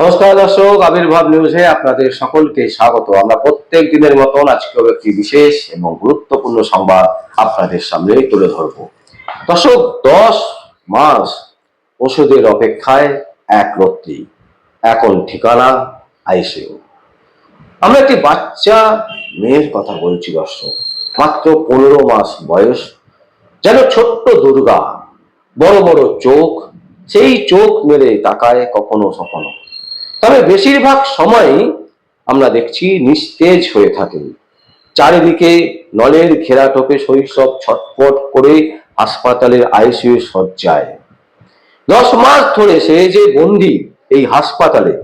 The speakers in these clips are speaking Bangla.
নমস্কার দর্শক, আবির্ভাব নিউজে আপনাদের সকলকে স্বাগত। আমরা প্রত্যেক দিনের মতন আজকেও একটি বিশেষ এবং গুরুত্বপূর্ণ সংবাদ আপনাদের সামনে তুলে ধরব। দর্শক, দশ মাস ওষুধের অপেক্ষায় এক রত্রি এখন ঠিকানা আইসিউ আমরা একটি বাচ্চা মেয়ের কথা বলছি দর্শক, মাত্র পনেরো মাস বয়স, যেন ছোট্ট দুর্গা, বড় বড় চোখ, সেই চোখ মেরে তাকায় কখনো সখনো তবে বেশিরভাগ সময়ই আমরা দেখছি নিস্তেজ হয়ে থাকে। চারিদিকে নলের ঘেরাটোপে শৈশব ছটফট করে হাসপাতালের আইসিইউ সজ্জায়। দশ মাস ধরে সে যে বন্দি এই হাসপাতালে,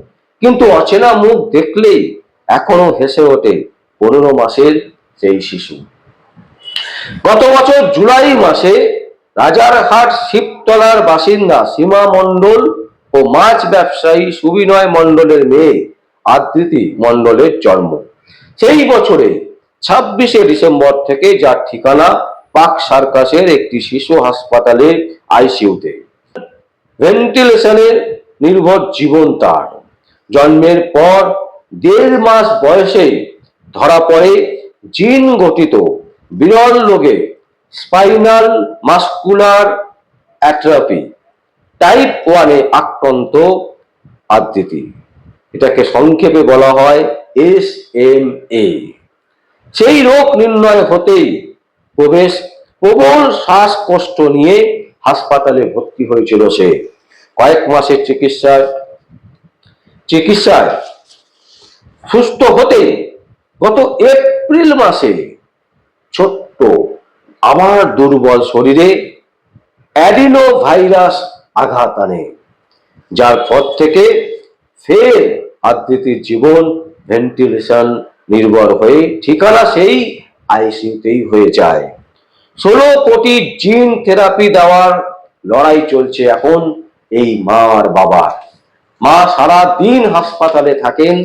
কিন্তু অচেনা মুখ দেখলেই এখনও হেসে ওঠে পনেরো মাসের সেই শিশু। গত বছর জুলাই মাসে রাজারহাট শিবতলার বাসিন্দা সীমা মণ্ডল ও মাছ ব্যবসায়ী সুবিনয় মণ্ডলের মেয়ে আদৃতি মণ্ডলের জন্ম। সেই বছরে ছাব্বিশে ডিসেম্বর থেকে যার ঠিকানা পাক সার্কাসের একটি শিশু হাসপাতালে আইসিইউতে। ভেন্টিলেশনের নির্ভর জীবন তার। জন্মের পর দেড় মাস বয়সে ধরা পড়ে জিন গঠিত বিরল রোগে স্পাইনাল মাস্কুলার অ্যাট্রফি টাইপ ওয়ানে আক্রান্ত আবৃত্তি। এটাকে সংক্ষেপে বলা হয় এস এম এ সেই রোগ নির্ণয় হতেই প্রবেশ, প্রবল শ্বাসকষ্ট নিয়ে হাসপাতালে ভর্তি হয়েছিল সে। কয়েক মাসের চিকিৎসার, চিকিৎসায় সুস্থ হতে গত এপ্রিল মাসে ছোট্ট, আমার দুর্বল শরীরে অ্যাডিনো ভাইরাস আঘাত আনে। যার পর থেকে ফের আবৃত্তির জীবন ভেন্টিলেশন নির্ভর হয়ে ঠিকানা সেই আইসিইউতেই হয়ে যায়। ষোলো কোটি জিন থেরাপি দেওয়ার লড়াই চলছে এখন এই মা আর বাবার। মা সারা দিন হাসপাতালে থাকেন।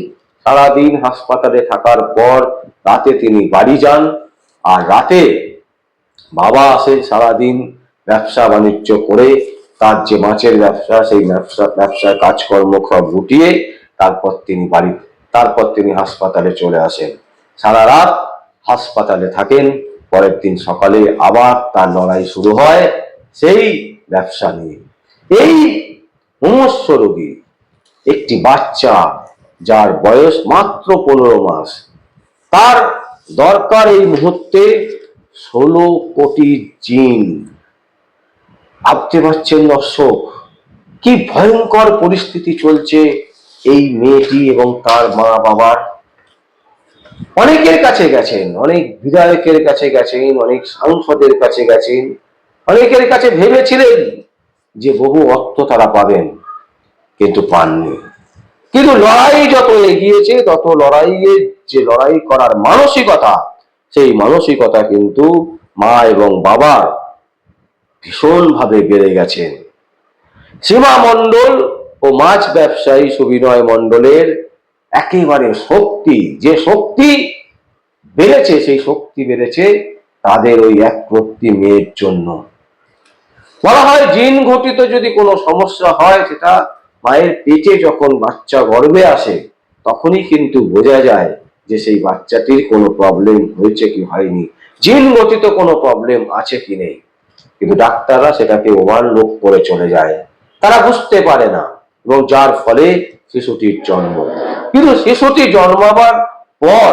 সারা দিন হাসপাতালে থাকার পর রাতে তিনি বাড়ি যান। আর রাতে বাবা আসেন সারাদিন ব্যবসা বাণিজ্য করে তার যে মাছের ব্যবসা, সেই ব্যবসা, ব্যবসার কাজকর্ম সব গুটিয়ে তারপর তিনি বাড়ি, তারপর তিনি হাসপাতালে চলে আসেন। সারা রাত হাসপাতালে থাকেন, পরের দিন সকালে আবার তার লড়াই শুরু হয় সেই ব্যবসা নিয়ে। এই মুমূর্ষ রোগী, একটি বাচ্চা যার বয়স মাত্র পনেরো মাস, তার দরকার এই মুহূর্তে ষোলো কোটি জিন। ভাবতে পারছেন দর্শক? কি ভয়ঙ্কর পরিস্থিতি চলছে এই মেয়েটি এবং তার মা বাবার অনেকের কাছে গেছেন, অনেক বিধায়কের কাছে গেছেন, অনেক সাংসদের কাছে গেছেন, অনেকের কাছে ভেবেছিলেন যে বহু অর্থ তারা পাবেন, কিন্তু পাননি। কিন্তু লড়াই যত এগিয়েছে, তত লড়াইয়ে যে লড়াই করার মানসিকতা, সেই মানসিকতা কিন্তু মা এবং বাবার ভীষণভাবে বেড়ে গেছেন। সীমা মণ্ডল ও মাছ ব্যবসায়ী সুবিনয় মণ্ডলের একেবারে শক্তি, যে শক্তি বেড়েছে, সেই শক্তি বেড়েছে তাদের ওই এক প্রতি মেয়ের জন্য। বলা হয়, জিন ঘটিত যদি কোনো সমস্যা হয়, সেটা মায়ের পেটে যখন বাচ্চা গর্ভে আসে, তখনই কিন্তু বোঝা যায় যে সেই বাচ্চাটির কোনো প্রবলেম হয়েছে কি হয়নি। জিন গঠিত কোনো প্রবলেম আছে কি নেই। কিন্তু ডাক্তাররা সেটাকে ওভারলোক করে চলে যায়। তারা বুঝতে পারে না, এবং যার ফলে শিশুটির জন্ম। কিন্তু শিশুটি জন্মাবার পর,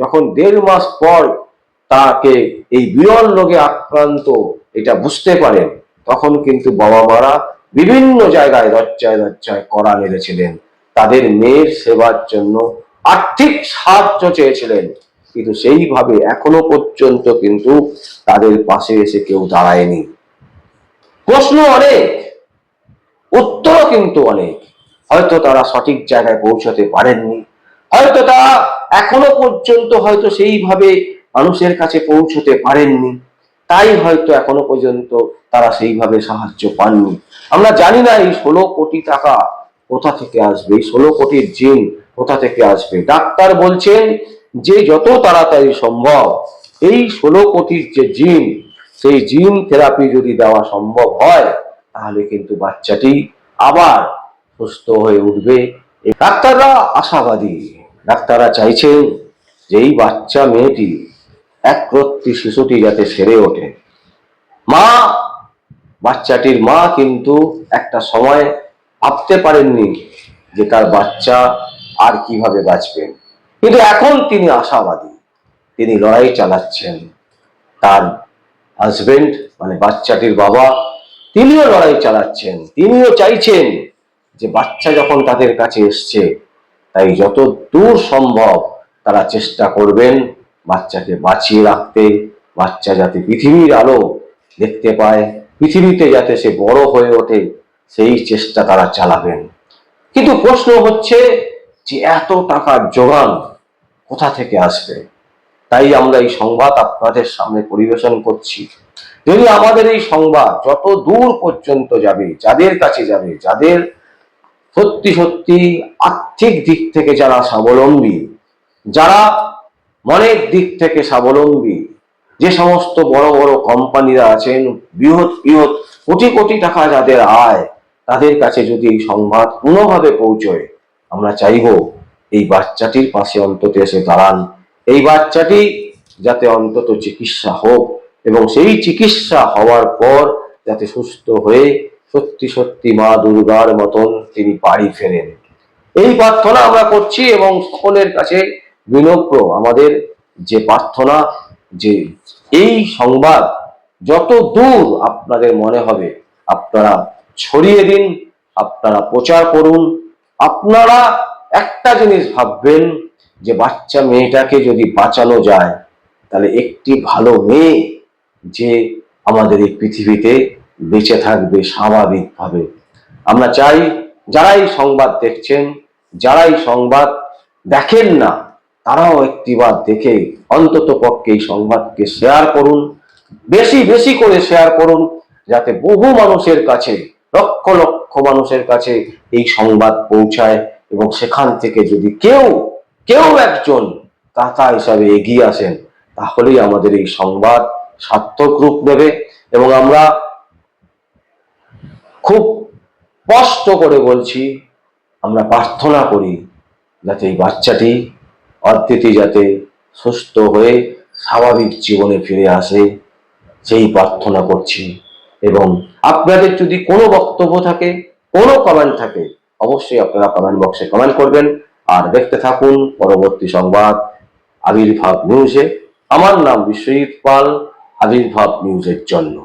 যখন দেড় মাস পর তাকে এই বিরল রোগে আক্রান্ত, এটা বুঝতে পারেন, তখন কিন্তু বাবা মারা বিভিন্ন জায়গায় দরজায় দরজায় করা নেড়েছিলেন। তাদের মেয়ের সেবার জন্য আর্থিক সাহায্য চেয়েছিলেন। কিন্তু সেইভাবে এখনও পর্যন্ত কিন্তু তাদের পাশে এসে কেউ দাঁড়ায়নি। প্রশ্ন অনেক, উত্তরও কিন্তু অনেক। হয়তো তারা সঠিক জায়গায় পৌঁছতে পারেননি। হয়তো তারা এখনও পর্যন্ত হয়তো সেইভাবে মানুষের কাছে পৌঁছতে পারেননি। তাই হয়তো এখনও পর্যন্ত তারা সেইভাবে সাহায্য পাননি। আমরা জানি না এই ষোলো কোটি টাকা কোথা থেকে আসবে, এই ষোলো কোটির জিন কোথা থেকে আসবে। ডাক্তার বলছেন যে যত তাড়াতাড়ি সম্ভব, এই ষোলো কোটির যে জিন, সেই জিন থেরাপি যদি দেওয়া সম্ভব হয়, তাহলে কিন্তু বাচ্চাটি আবার সুস্থ হয়ে উঠবে। ডাক্তাররা আশাবাদী। ডাক্তাররা চাইছেন যে এই বাচ্চা মেয়েটি একরত্তি শিশুটি যাতে সেরে ওঠে। মা, বাচ্চাটির মা কিন্তু একটা সময় ভাবতে পারেননি যে তার বাচ্চা আর কীভাবে বাঁচবেন কিন্তু এখন তিনি আশাবাদী। তিনি লড়াই চালাচ্ছেন। তার হাজবেন্ড মানে বাচ্চাটির বাবা, তিনিও লড়াই চালাচ্ছেন। তিনিও চাইছেন যে বাচ্চা যখন তাদের কাছে এসছে, তাই যত দূর সম্ভব তারা চেষ্টা করবেন বাচ্চাকে বাঁচিয়ে রাখতে। বাচ্চা যাতে পৃথিবীর আলো দেখতে পায়, পৃথিবীতে যাতে সে বড় হয়ে ওঠে, সেই চেষ্টা তারা চালাবেন। কিন্তু প্রশ্ন হচ্ছে যে এত টাকার যোগান কোথা থেকে আসবে? তাই আমরা এই সংবাদ আপনাদের সামনে পরিবেশন করছি। যদি আমাদের এই সংবাদ যত দূর পর্যন্ত যাবে, যাদের কাছে যাবে, যাদের সত্যি সত্যি আর্থিক দিক থেকে যারা স্বাবলম্বী, যারা মনের দিক থেকে স্বাবলম্বী, যে সমস্ত বড় বড় কোম্পানিরা আছেন, বৃহৎ বৃহৎ কোটি কোটি টাকা যাদের আয়, তাদের কাছে যদি এই সংবাদ কোনোভাবে পৌঁছয় আমরা চাইব এই বাচ্চাটির পাশে অন্তত এসে দাঁড়ান। এই বাচ্চাটি যাতে অন্তত চিকিৎসা হোক এবং সেই চিকিৎসা হওয়ার পর যাতে সুস্থ হয়ে সত্যি সত্যি মা দুর্গার মতন তিনি বাড়ি ফেরেন। এই প্রার্থনা আমরা করছি এবং সকলের কাছে বিনম্র আমাদের যে প্রার্থনা, যে এই সংবাদ, যত দূর আপনাদের মনে হবে, আপনারা ছড়িয়ে দিন, আপনারা প্রচার করুন। আপনারা একটা জিনিস ভাববেন যে বাচ্চা মেয়েটাকে যদি বাঁচানো যায়, তাহলে একটি ভালো মেয়ে যে আমাদের এই পৃথিবীতে বেঁচে থাকবে স্বাভাবিকভাবে। আমরা চাই যারাই সংবাদ দেখছেন, যারাই সংবাদ দেখেন না, তারাও একটিবার দেখে অন্তত পক্ষে এই সংবাদকে শেয়ার করুন, বেশি বেশি করে শেয়ার করুন, যাতে বহু মানুষের কাছে, লক্ষ লক্ষ মানুষের কাছে এই সংবাদ পৌঁছায় এবং সেখান থেকে যদি কেউ কেউ একজন দাতা হিসাবে এগিয়ে আসেন, তাহলেই আমাদের এই সংবাদ সার্থক রূপ নেবে এবং আমরা খুব স্পষ্ট করে বলছি, আমরা প্রার্থনা করি যাতে এই বাচ্চাটি অদ্বিতি যাতে সুস্থ হয়ে স্বাভাবিক জীবনে ফিরে আসে, সেই প্রার্থনা করছি। এবং আপনাদের যদি কোনো বক্তব্য থাকে কোনো কমেন্ট থাকে, অবশ্যই আপনারা কমেন্ট বক্সে কমেন্ট করবেন। আর দেখতে থাকুন পরবর্তী সংবাদ আবির্ভাব নিউজে আমার নাম বিশ্বজিৎ পাল আবির্ভাব নিউজের জন্য।